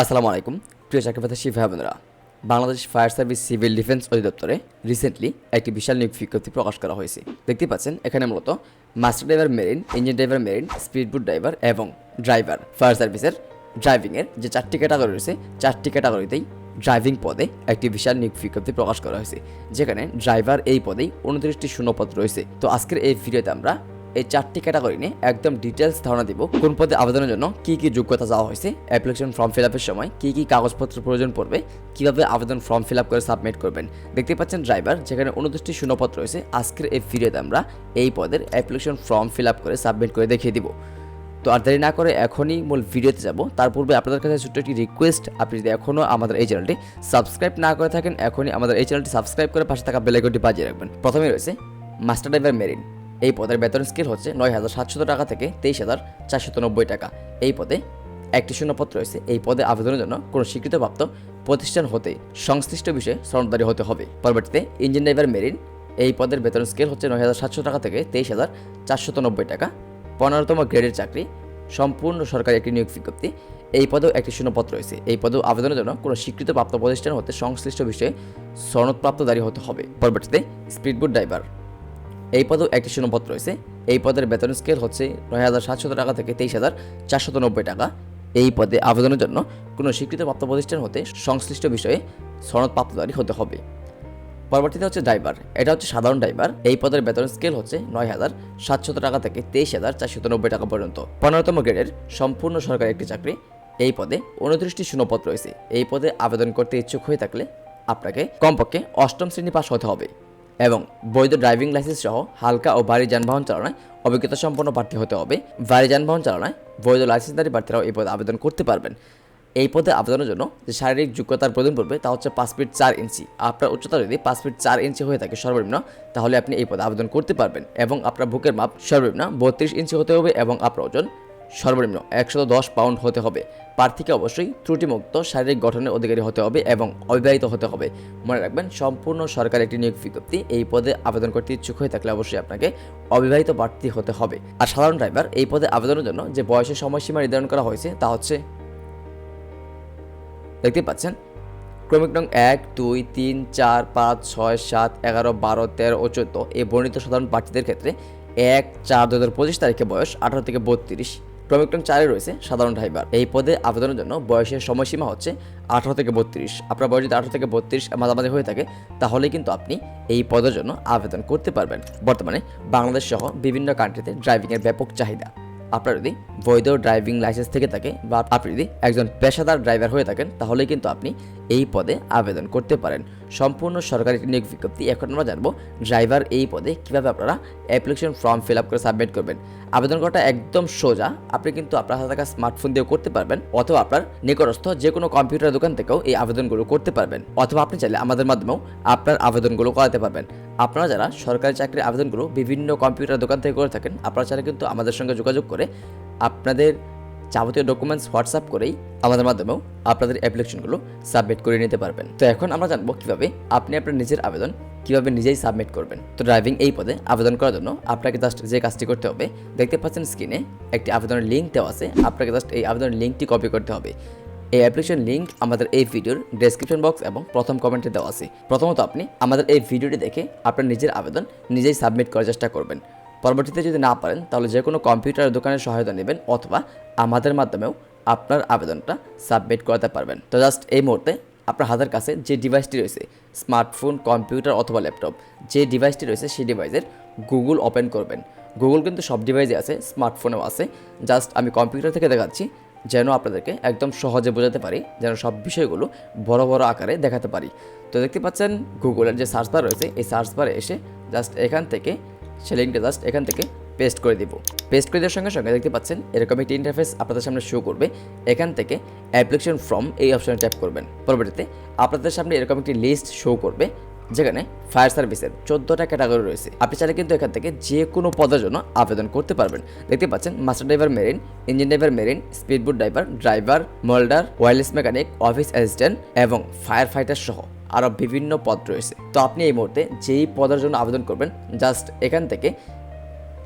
আসসালামু আলাইকুম। প্রিয় চাকরিপ্রার্থী ভাই বোনেরা, Bangladesh fire service civil defence অধিদপ্তরে recently একটি বিশাল নিয়োগ বিজ্ঞপ্তি প্রকাশ করা হয়েছে। দেখতে পাচ্ছেন, এখানে মূলত master driver marine engine driver marine speedboat driver এবং ড্রাইভার ফায়ার সার্ভিসের ড্রাইভিংয়ের যে চারটি ক্যাটাগরি রয়েছে, চারটি ক্যাটাগরিতেই ড্রাইভিং পদে একটি বিশাল নিয়োগ বিজ্ঞপ্তি প্রকাশ করা হয়েছে। যেখানে ড্রাইভার এই পদেই উনত্রিশটি শূন্যপদ রয়েছে। তো আজকের এই ভিডিওতে আমরা এই চারটি ক্যাটাগরি নিয়ে একদম ডিটেলস ধারণা দিব। কোন পদে আবেদনের জন্য কি কি যোগ্যতা চাওয়া হয়েছে অ্যাপ্লিকেশন ফর্ম ফিল আপের সময় কি কি কাগজপত্র প্রয়োজন পড়বে, কীভাবে আবেদন ফর্ম ফিল আপ করে সাবমিট করবেন। দেখতে পাচ্ছেন ড্রাইভার যেখানে উনত্রিশটি শূন্যপদ রয়েছে, আজকের এই ভিডিওতে আমরা এই পদের অ্যাপ্লিকেশন ফর্ম ফিল আপ করে সাবমিট করে দেখিয়ে দিব। তো আর দেরি না করে এখনই মূল ভিডিওতে যাব। তার পূর্বে আপনাদের কাছে ছোট্ট একটি রিকোয়েস্ট আপনি যদি এখনও আমাদের এই চ্যানেলটি সাবস্ক্রাইব না করে থাকেন, এখনই আমাদের এই চ্যানেলটি সাবস্ক্রাইব করে পাশে থাকা বেলাইকনটি বাজিয়ে রাখবেন। প্রথমে রয়েছে মাস্টার ড্রাইভার মেরিন এই পদের বেতন স্কেল হচ্ছে নয় হাজার সাতশত টাকা থেকে তেইশ হাজার চারশত নব্বই টাকা। এই পদে একটি শূন্যপত্র রয়েছে। এই পদে আবেদনের জন্য কোনো স্বীকৃতপ্রাপ্ত প্রতিষ্ঠান হতে সংশ্লিষ্ট বিষয়ে সনদদারি হতে হবে। পরবর্তীতে ইঞ্জিন ড্রাইভার মেরিন, এই পদের বেতন স্কেল হচ্ছে নয় হাজার সাতশো টাকা থেকে তেইশ হাজার চারশত নব্বই টাকা। পনেরোতম গ্রেডের চাকরি, সম্পূর্ণ সরকারি একটি নিয়োগ বিজ্ঞপ্তি। এই পদেও একটি শূন্যপত্র রয়েছে। এই পদেও আবেদনের জন্য কোনো স্বীকৃতপ্রাপ্ত প্রতিষ্ঠান হতে সংশ্লিষ্ট বিষয়ে সনদপ্রাপ্তদারী হতে হবে। পরবর্তীতে স্পিডবোট ড্রাইভার। এই পদেও একটি শূন্যপত্র রয়েছে। এই পদের বেতন স্কেল হচ্ছে নয় হাজার সাতশত টাকা থেকে তেইশ হাজার চারশত নব্বই টাকা। এই পদে আবেদনের জন্য কোনো স্বীকৃত প্রাপ্ত প্রতিষ্ঠান হতে সংশ্লিষ্ট বিষয়ে সনদপ্রাপ্তদারী হতে হবে। পরবর্তীতে হচ্ছে ড্রাইভার এটা হচ্ছে সাধারণ ড্রাইভার এই পদের বেতন স্কেল হচ্ছে নয় হাজার সাতশত টাকা থেকে তেইশ হাজার চারশত নব্বই টাকা পর্যন্ত। পনেরোতম গ্রেডের সম্পূর্ণ সরকারি একটি চাকরি। এই পদে উনত্রিশটি শূন্যপত্র রয়েছে। এই পদে আবেদন করতে ইচ্ছুক হয়ে থাকলে আপনাকে কমপক্ষে অষ্টম শ্রেণি পাস হতে হবে। এবং বৈধ ড্রাইভিং লাইসেন্স সহ হালকা ও ভারী যানবাহন চালনায় অভিজ্ঞতা সম্পন্ন প্রার্থী হতে হবে। ভারী যানবাহন চালনায় বৈধ লাইসেন্সধারী প্রার্থীরাও এই পদে আবেদন করতে পারবেন। এই পদে আবেদনের জন্য যে শারীরিক যোগ্যতার প্রয়োজন পড়বে তা হচ্ছে পাঁচ ফিট চার ইঞ্চি। আপনার উচ্চতা যদি পাঁচ ফিট চার ইঞ্চি হয়ে থাকে সর্বনিম্ন, তাহলে আপনি এই পদে আবেদন করতে পারবেন এবং আপনার বুকের মাপ সর্বনিম্ন বত্রিশ ইঞ্চি হতে হবে এবং আপনার ওজন সর্বনিম্ন একশো দশ পাউন্ড হতে হবে। প্রার্থীকে অবশ্যই ত্রুটিমুক্ত শারীরিক গঠনের অধিকারী হতে হবে এবং অবিবাহিত হতে হবে। মনে রাখবেন, সম্পূর্ণ সরকারি একটি নিয়োগ বিজ্ঞপ্তি এই পদে আবেদন করতে ইচ্ছুক হয়ে থাকলে অবশ্যই আপনাকে অবিবাহিত প্রার্থী হতে হবে। আর সাধারণ ড্রাইভার এই পদে আবেদনের জন্য যে বয়সের সময়সীমা নির্ধারণ করা হয়েছে তা হচ্ছে দেখতে পাচ্ছেন, ক্রমিক নং এক, দুই, তিন, চার, পাঁচ, ছয়, সাত, এগারো, বারো, তেরো ও চোদ্দ এই বর্ণিত সাধারণ প্রার্থীদের ক্ষেত্রে এক চার দু হাজার পঁচিশ তারিখে বয়স আঠারো থেকে বত্রিশ। ক্রমিক নং চারে রয়েছে সাধারণ ড্রাইভার। এই পদে আবেদনের জন্য বয়সের সময়সীমা হচ্ছে আঠারো থেকে বত্রিশ। আপনার বয়স যদি আঠারো থেকে বত্রিশ মাঝামাঝি হয়ে থাকে তাহলে কিন্তু আপনি এই পদের জন্য আবেদন করতে পারবেন। বর্তমানে বাংলাদেশ সহ বিভিন্ন কান্ট্রিতে ড্রাইভিংয়ের ব্যাপক চাহিদা। আপনার যদি বৈধ ড্রাইভিং লাইসেন্স থেকে থাকে বা আপনি যদি একজন পেশাদার ড্রাইভার হয়ে থাকেন তাহলে কিন্তু আপনি এই পদে আবেদন করতে পারেন। সম্পূর্ণ সরকারি নিয়োগ বিজ্ঞপ্তি এখন আমরা জানব ড্রাইভার এই পদে কীভাবে আপনারা অ্যাপ্লিকেশন ফর্ম ফিল আপ করে সাবমিট করবেন। আবেদন করাটা একদম সোজা। আপনি কিন্তু আপনার হাতে থাকা স্মার্টফোন দিয়েও করতে পারবেন, অথবা আপনার নিকটস্থ যে কোনো কম্পিউটার দোকান থেকেও এই আবেদনগুলো করতে পারবেন। অথবা আপনি চাইলে আমাদের মাধ্যমেও আপনার আবেদনগুলো করাতে পারবেন। আপনারা যারা সরকারি চাকরির আবেদনগুলো বিভিন্ন কম্পিউটার দোকান থেকে করে থাকেন, আপনারা চাইলে কিন্তু আমাদের সঙ্গে যোগাযোগ করে আপনাদের যাবতীয় ডকুমেন্টস হোয়াটসঅ্যাপ করেই আমাদের মাধ্যমেও আপনাদের অ্যাপ্লিকেশনগুলো সাবমিট করে নিতে পারবেন। তো এখন আমরা জানব কীভাবে আপনি আপনার নিজের আবেদন কীভাবে নিজেই সাবমিট করবেন? তো ড্রাইভিং এই পদে আবেদন করার জন্য আপনাকে জাস্ট যে কাজটি করতে হবে, দেখতে পাচ্ছেন স্ক্রিনে একটি আবেদনের লিঙ্ক দেওয়া আছে। আপনাকে জাস্ট এই আবেদনের লিঙ্কটি কপি করতে হবে। এই অ্যাপ্লিকেশন লিঙ্ক আমাদের এই ভিডিওর ডেসক্রিপশন বক্স এবং প্রথম কমেন্টে দেওয়া আছে। প্রথমত আপনি আমাদের এই ভিডিওটি দেখে আপনার নিজের আবেদন নিজেই সাবমিট করার চেষ্টা করবেন। পরবর্তীতে যদি না পারেন, তাহলে যে কোনো কম্পিউটার দোকানের সহায়তা নেবেন অথবা আমাদের মাধ্যমেও আপনার আবেদনটা সাবমিট করাতে পারবেন। তো জাস্ট এই মুহূর্তে আপনার হাতের কাছে যে ডিভাইসটি রয়েছে স্মার্টফোন কম্পিউটার অথবা ল্যাপটপ যে ডিভাইসটি রয়েছে সেই ডিভাইসের গুগল ওপেন করবেন। গুগল কিন্তু সব ডিভাইসে আছে স্মার্টফোনেও আছে। জাস্ট আমি কম্পিউটার থেকে দেখাচ্ছি, যেন আপনাদেরকে একদম সহজে বোঝাতে পারি, যেন সব বিষয়গুলো বড় বড় আকারে দেখাতে পারি। তো দেখতে পাচ্ছেন গুগলের যে সার্চ বার রয়েছে, এই সার্চ বারে এসে জাস্ট এখান থেকে সে লিঙ্কটা জাস্ট এখান থেকে পেস্ট করে দিব। পেস্ট করে দেওয়ার সঙ্গে সঙ্গে দেখতে পাচ্ছেন, এরকম একটি ইন্টারফেস আপনাদের সামনে শো করবে। এখান থেকে অ্যাপ্লিকেশন ফর্ম এই অপশনে ট্যাপ করবেন। পরবর্তীতে আপনাদের সামনে এরকম একটি লিস্ট শো করবে, যেখানে ফায়ার সার্ভিসের চোদ্দোটা ক্যাটাগরি রয়েছে। আপনি চাইলে কিন্তু এখান থেকে যে কোনো পদের জন্য আবেদন করতে পারবেন। দেখতে পাচ্ছেন master driver marine engine driver marine speedboat driver driver moulder wireless mechanic office assistant এবং ফায়ার ফাইটার সহ আরও বিভিন্ন পদ রয়েছে। তো আপনি এই মুহূর্তে যেই পদের জন্য আবেদন করবেন জাস্ট এখান থেকে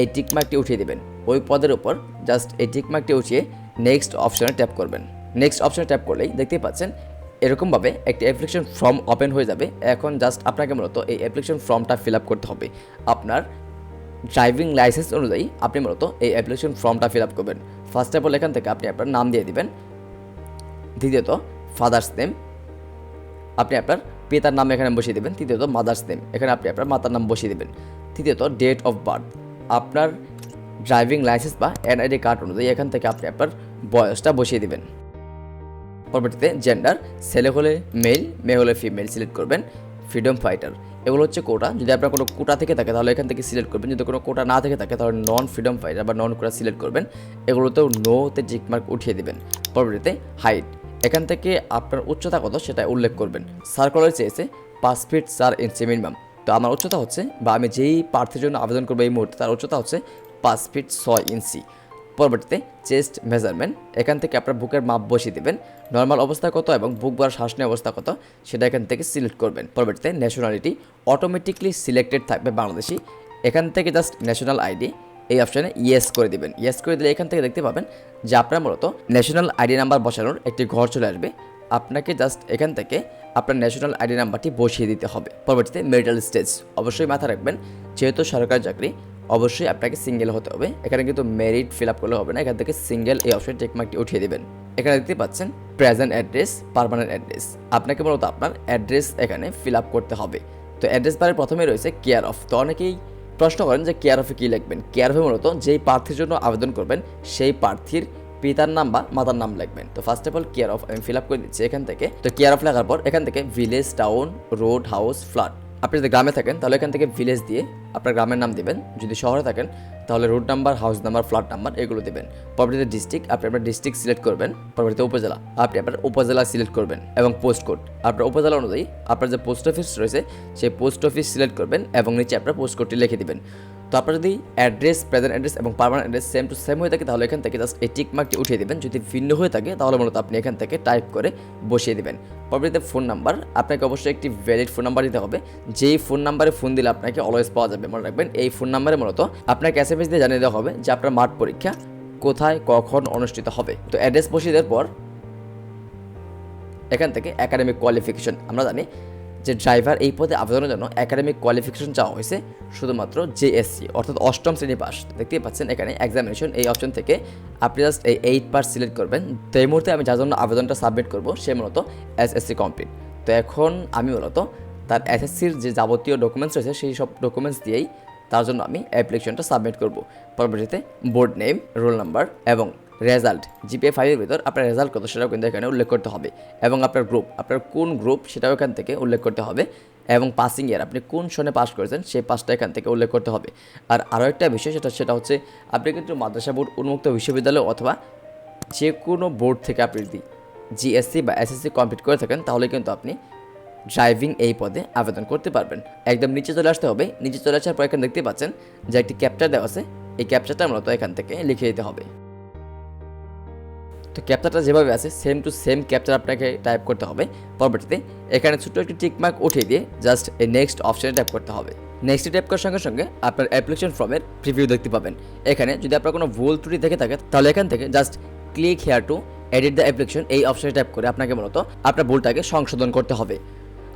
এই টিকমার্কটি উঠিয়ে দেবেন। ওই পদের উপর জাস্ট এই টিকমার্কটি উঠিয়ে নেক্সট অপশানে ট্যাপ করবেন। নেক্সট অপশানে ট্যাপ করলেই দেখতেই পাচ্ছেন এরকমভাবে একটি অ্যাপ্লিকেশন ফর্ম ওপেন হয়ে যাবে। এখন জাস্ট আপনাকে মূলত এই অ্যাপ্লিকেশন ফর্মটা ফিল আপ করতে হবে। আপনার ড্রাইভিং লাইসেন্স অনুযায়ী আপনি মূলত এই অ্যাপ্লিকেশন ফর্মটা ফিল আপ করবেন। ফার্স্ট অফ অল এখান থেকে আপনি আপনার নাম দিয়ে দিবেন। দ্বিতীয়ত ফাদার্স নেম আপনি আপনার পিতার নাম এখানে বসিয়ে দেবেন। তৃতীয়ত মাদার্স নেম এখানে আপনি আপনার মাতার নাম বসিয়ে দেবেন। তৃতীয়ত ডেট অফ বার্থ আপনার ড্রাইভিং লাইসেন্স বা এনআইডি কার্ড অনুযায়ী এখান থেকে আপনি আপনার বয়সটা বসিয়ে দেবেন। পরবর্তীতে জেন্ডার ছেলে হলে মেল মেয়ে হলে ফিমেল সিলেক্ট করবেন। ফ্রিডম ফাইটার এগুলো হচ্ছে কোটা যদি আপনার কোনো কোটা থেকে থাকে, তাহলে এখান থেকে সিলেক্ট করবেন। যদি কোনো কোটা না থেকে থাকে, তাহলে নন ফ্রিডম ফাইটার বা নন কোটা সিলেক্ট করবেন। এগুলোতেও নোতে জিক মার্ক উঠিয়ে দেবেন। পরবর্তীতে হাইট এখান থেকে আপনার উচ্চতা কত সেটা উল্লেখ করবেন। সার্কুলার চেয়েছে পাঁচ ফিট চার ইঞ্চি মিনিমাম তো আমার উচ্চতা হচ্ছে বা আমি যেই প্রার্থীর জন্য আবেদন করব এই মুহূর্তে, তার উচ্চতা হচ্ছে পাঁচ ফিট ছয় ইঞ্চি। পরবর্তীতে চেস্ট মেজারমেন্ট, এখান থেকে আপনার বুকের মাপ বসিয়ে দেবেন, নর্মাল অবস্থা কত এবং বুক বার শ্বাস নেওয়ার অবস্থা কত, সেটা এখান থেকে সিলেক্ট করবেন। পরবর্তীতে ন্যাশনালিটি অটোমেটিকলি সিলেক্টেড থাকবে বাংলাদেশি। এখান থেকে জাস্ট ন্যাশনাল আইডি এই অপশানে ইয়েস করে দিবেন। ইয়েস করে দিলে এখান থেকে দেখতে পাবেন যে আপনার মূলত ন্যাশনাল আইডি নাম্বার বসানোর একটি ঘর চলে আসবে। আপনাকে জাস্ট এখান থেকে আপনার ন্যাশনাল আইডি নাম্বারটি বসিয়ে দিতে হবে। পরবর্তীতে মেরিটাল স্টেজ অবশ্যই মাথা রাখবেন। যেহেতু সরকারি চাকরি, অবশ্যই আপনাকে সিঙ্গেল হতে হবে। এখানে কিন্তু মেরিট ফিল আপ করলে হবে না। এখান থেকে সিঙ্গেল এই অপশন টেকমার্কটি উঠিয়ে দেবেন। এখানে দেখতে পাচ্ছেন প্রেজেন্ট অ্যাড্রেস পারমানেন্ট অ্যাড্রেস আপনাকে মূলত আপনার অ্যাড্রেস এখানে ফিল আপ করতে হবে। তো অ্যাড্রেস বারের প্রথমে রয়েছে কেয়ার অফ তো অনেকেই প্রশ্ন করেন যে কেয়ার অফে কী লিখবেন? কেয়ার অফে মূলত যেই প্রার্থীর জন্য আবেদন করবেন, সেই প্রার্থীর পিতার নাম বা মাতার নাম লিখবেন। তো first of all care of আমি ফিল আপ করে দিচ্ছি এখান থেকে। তো কেয়ার অফ লেখার পর এখান থেকে village town road house flat আপনি যদি গ্রামে থাকেন, তাহলে এখান থেকে ভিলেজ দিয়ে আপনার গ্রামের নাম দিবেন। যদি শহরে থাকেন, তাহলে road number house number flat number এগুলো দেবেন। পরবর্তীতে ডিস্ট্রিক্ট আপনি আপনার ডিস্ট্রিক্ট সিলেক্ট করবেন। পরবর্তীতে উপজেলা, আপনি আপনার উপজেলা সিলেক্ট করবেন এবং পোস্ট কোড আপনার উপজেলা অনুযায়ী আপনার যে পোস্ট অফিস রয়েছে, সেই পোস্ট অফিস সিলেক্ট করবেন এবং নিচে আপনার পোস্ট কোডটি লিখে দিবেন। তো আপনার যদি অ্যাড্রেস প্রেজেন্ট অ্যাড্রেস এবং permanent address same to same হয়ে থাকে, তাহলে এখান থেকে জাস্ট এই টিক মার্কটি উঠিয়ে দেবেন। যদি ভিন্ন হয়ে থাকে, তাহলে মূলত আপনি এখান থেকে টাইপ করে বসিয়ে দেবেন। পরবর্তীতে ফোন নাম্বার আপনাকে অবশ্যই একটি ভ্যালিড ফোন নাম্বার দিতে হবে। যেই ফোন নাম্বারে ফোন দিলে আপনাকে অলওয়েজ পাওয়া যাবে। মনে রাখবেন, এই ফোন নাম্বারে মূলত আপনাকে এস এম এস দিয়ে জানিয়ে দেওয়া হবে যে আপনার মাঠ পরীক্ষা কোথায়, কখন অনুষ্ঠিত হবে। তো অ্যাড্রেস বসিয়ে দেওয়ার পর এখান থেকে একাডেমিক কোয়ালিফিকেশন আমরা জানি যে ড্রাইভার এই পদে আবেদনের জন্য একাডেমিক কোয়ালিফিকেশন চাওয়া হয়েছে, শুধুমাত্র জেএসসি অর্থাৎ অষ্টম শ্রেণি পাস দেখতেই পাচ্ছেন এখানে এক্সামিনেশন এই অপশন থেকে আপনি জাস্ট এই এইট পাস সিলেক্ট করবেন। তো এই মুহূর্তে আমি যার জন্য আবেদনটা সাবমিট করব, সে মূলত এসএসসি কমপ্লিট তো এখন আমি মূলত তার এসএসসির যে যাবতীয় ডকুমেন্টস রয়েছে, সেই সব ডকুমেন্টস দিয়েই তার জন্য আমি অ্যাপ্লিকেশনটা সাবমিট করব। পরবর্তীতে বোর্ড নেম রোল নাম্বার এবং রেজাল্ট জিপিএ ফাইভের ভিতর আপনার রেজাল্ট কত সেটাও কিন্তু এখানে উল্লেখ করতে হবে। এবং আপনার গ্রুপ আপনার কোন গ্রুপ সেটাও এখান থেকে উল্লেখ করতে হবে। এবং পাসিং ইয়ার আপনি কোন সনে পাস করেছেন সেই পাসটা এখান থেকে উল্লেখ করতে হবে। আর আরও একটা বিষয় সেটা সেটা হচ্ছে আপনি কিন্তু মাদ্রাসা বোর্ড উন্মুক্ত বিশ্ববিদ্যালয় অথবা যে কোনো বোর্ড থেকে আপনি যদি জিএসসি বা এসএসসি কমপ্লিট করে থাকেন, তাহলে কিন্তু আপনি ড্রাইভিং এই পদে আবেদন করতে পারবেন। একদম নিচে চলে আসতে হবে। নিচে চলে আসার পর এখানে দেখতে পাচ্ছেন যে একটি ক্যাপচার দেওয়া আছে। এই ক্যাপচারটা মূলত এখান থেকে লিখে দিতে হবে। তো ক্যাপচারটা যেভাবে আছে সেম টু সেম ক্যাপচার আপনাকে টাইপ করতে হবে। পরবর্তীতে এখানে ছোট্ট একটি টিকমার্ক উঠিয়ে দিয়ে জাস্ট এই নেক্সট অপশানে টাইপ করতে হবে। নেক্সট টাইপ করার সঙ্গে সঙ্গে আপনার অ্যাপ্লিকেশন ফর্মের প্রিভিউ দেখতে পাবেন। এখানে যদি আপনার কোনো ভুল ত্রুটি দেখে থাকে, তাহলে এখান থেকে just click here to edit the application এই অপশানে টাইপ করে আপনাকে মূলত আপনার ভুলটাকে সংশোধন করতে হবে।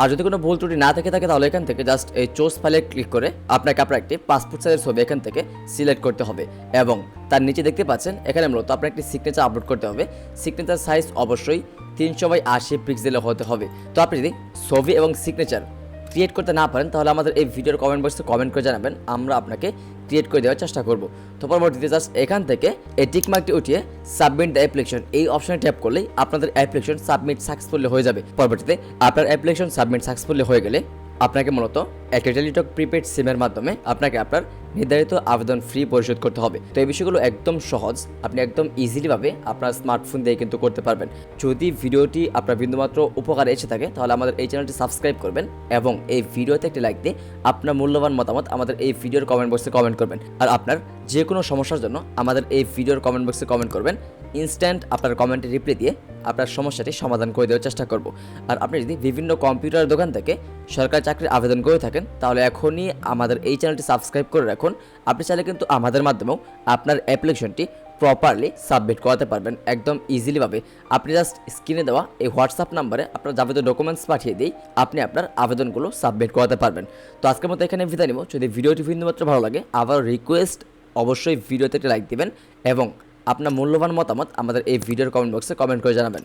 আর যদি কোনো ভুল ত্রুটি না থেকে থাকে, তাহলে এখান থেকে জাস্ট এই চোস ফাইলে ক্লিক করে আপনাকে আপনার একটি পাসপোর্ট সাইজের ছবি এখান থেকে সিলেক্ট করতে হবে এবং তার নিচে দেখতে পাচ্ছেন, এখানে মূলত আপনার একটি সিগনেচার আপলোড করতে হবে। সিগনেচার সাইজ অবশ্যই তিনশো বাই আশি পিক্সেলে হতে হবে। তো আপনি যদি ছবি এবং সিগনেচার ক্রিয়েট করতে না পারেন, তাহলে আমাদের এই ভিডিওর কমেন্ট বক্সে কমেন্ট করে জানাবেন, আমরা আপনাকে ক্রিয়েট করে দেওয়ার চেষ্টা করব। তো পরবর্তীতে জাস্ট এখান থেকে এই টিকমার্কটি উঠিয়ে সাবমিট দ্য অ্যাপ্লিকেশন এই অপশনে ট্যাপ করলেই আপনাদের অ্যাপ্লিকেশন সাবমিট সাকসেসফুলি হয়ে যাবে। পরবর্তীতে আপনার অ্যাপ্লিকেশন সাবমিট সাকসেসফুলি হয়ে গেলে আপনাকে মূলত একটা টেলিটক প্রিপেড সিমের মাধ্যমে আপনাকে আপনার নির্ধারিত আবেদন ফ্রি পরিশোধ করতে হবে। তো এই বিষয়গুলো একদম সহজ। আপনি একদম ইজিলিভাবে আপনার স্মার্টফোন দিয়ে কিন্তু করতে পারবেন। যদি ভিডিওটি আপনার বিন্দুমাত্র উপকারে এসে থাকে, তাহলে আমাদের এই চ্যানেলটি সাবস্ক্রাইব করবেন এবং এই ভিডিওতে একটি লাইক দিয়ে আপনার মূল্যবান মতামত আমাদের এই ভিডিওর কমেন্ট বক্সে কমেন্ট করবেন। আর আপনার যে কোনো সমস্যার জন্য আমাদের এই ভিডিওর কমেন্ট বক্সে কমেন্ট করবেন। ইনস্ট্যান্ট আপনার কমেন্টে রিপ্লাই দিয়ে আপনার সমস্যাটি সমাধান করে দেওয়ার চেষ্টা করব। আর আপনি যদি বিভিন্ন কম্পিউটার দোকান থেকে সরকারি চাকরির আবেদন করে থাকেন, তাহলে এখনই আমাদের এই চ্যানেলটি সাবস্ক্রাইব করে রাখুন। আপনি চাইলে কিন্তু আমাদের মাধ্যমেও আপনার অ্যাপ্লিকেশনটি প্রপারলি সাবমিট করাতে পারবেন, একদম ইজিলিভাবে আপনি জাস্ট স্ক্রিনে দেওয়া এই হোয়াটসঅ্যাপ নাম্বারে আপনার যাবতীয় ডকুমেন্টস পাঠিয়ে দিই আপনি আপনার আবেদনগুলো সাবমিট করাতে পারবেন। তো আজকের মতো এখানে বিদায় নিব। যদি ভিডিওটি বিন্দুমাত্র ভালো লাগে আবার রিকোয়েস্ট অবশ্যই ভিডিওতে একটি লাইক দিবেন এবং আপনার মূল্যবান মতামত আমাদের এই ভিডিওর কমেন্ট বক্সে কমেন্ট করে জানাবেন।